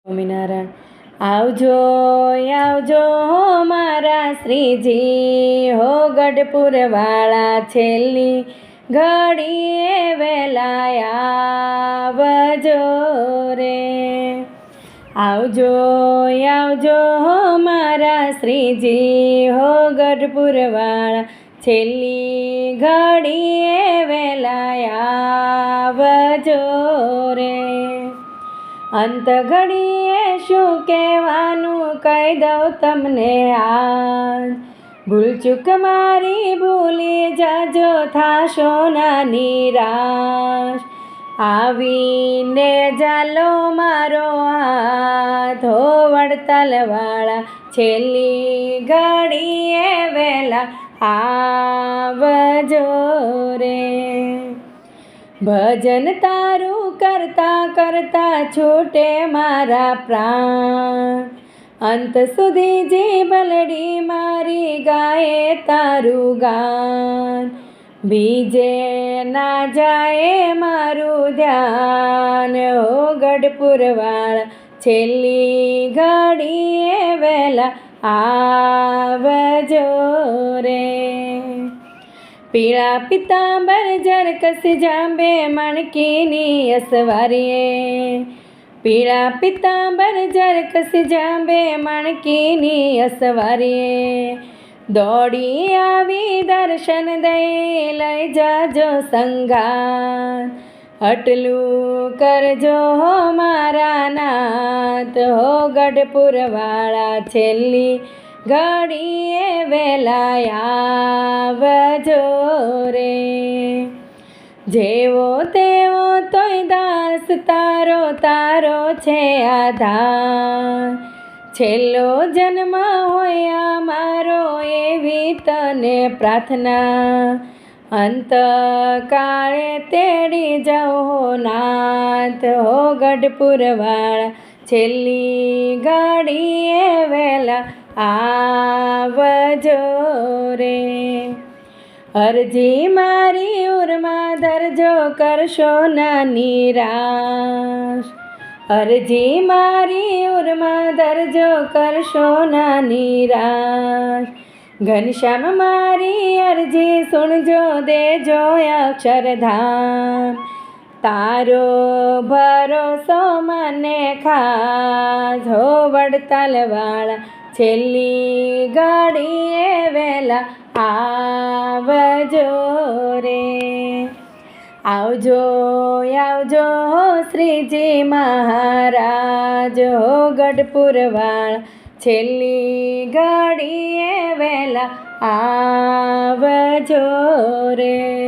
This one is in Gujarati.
સ્વામિનારાયણ. આવજો આવજો મારા શ્રીજી. હો ગઢપુરવાળા છેલ્લી ઘડીએ વેલા આવજો રે. આવજો આવજો મારા શ્રીજી. હો ગઢપુરવાળા છેલ્લી ઘડીએ અંત ઘડીએ શું કહેવાનું કહી દઉં તમને આજ? ભૂલચૂક મારી ભૂલી જાજો થાશો ના નિરાશ. આવીને જાલો મારો હાથ. હો તલવાળા છેલ્લી ઘડીએ વેલા આવજો રે. ભજન તારું કરતા કરતા છૂટે મારા પ્રાણ. અંત સુધી જે બલડી મારી ગાય તારું ગાન. બીજે ના જાય મારું ધ્યાન. હો ગઢપુરવાળા છેલ્લી ઘડીએ વહેલા આવજો રે. પીળા પિતાંબર જરકસ જાંબે મણકીની અસવારીએ. પીળા પિતાંબર જરકસ જાંબે મણકીની અસવારીએ. દોડી આવી દર્શન દઈ લઈ જાજો સંગાર અટલું કરજો મારા નાથ, હો ગઢપુરવાળા છેલ્લી ઘડીએ વેલાયા આવજો રે. જેવો તેવો તોય દાસ તારો તારો છે આધાર. છેલ્લો જન્મ હોય મારો એવી તને પ્રાર્થના. અંત કાળે તેડી હો નાથ, હો ગઢપુરવાળા. છેલ્લી ગાડીએ વેલા આવજો રે. અરજી મારી ઉરમાં દરજો કરશો ના નિરાશ. અરજી મારી ઉરમાં દરજો કરશો ના નિરાશ. ઘનશ્યામ મારી અરજી સુણજો દેજો અક્ષરધામ. તારો ભરોસો મને ખાસ. હો વડતાલવાળા છેલ્લી ગાડીએ વેલા આવજો રે. આવજો આવજો શ્રીજી મહારાજ હો ગઢપુર વાળા. છેલ્લી ગાડીએ વેલા આવજો રે.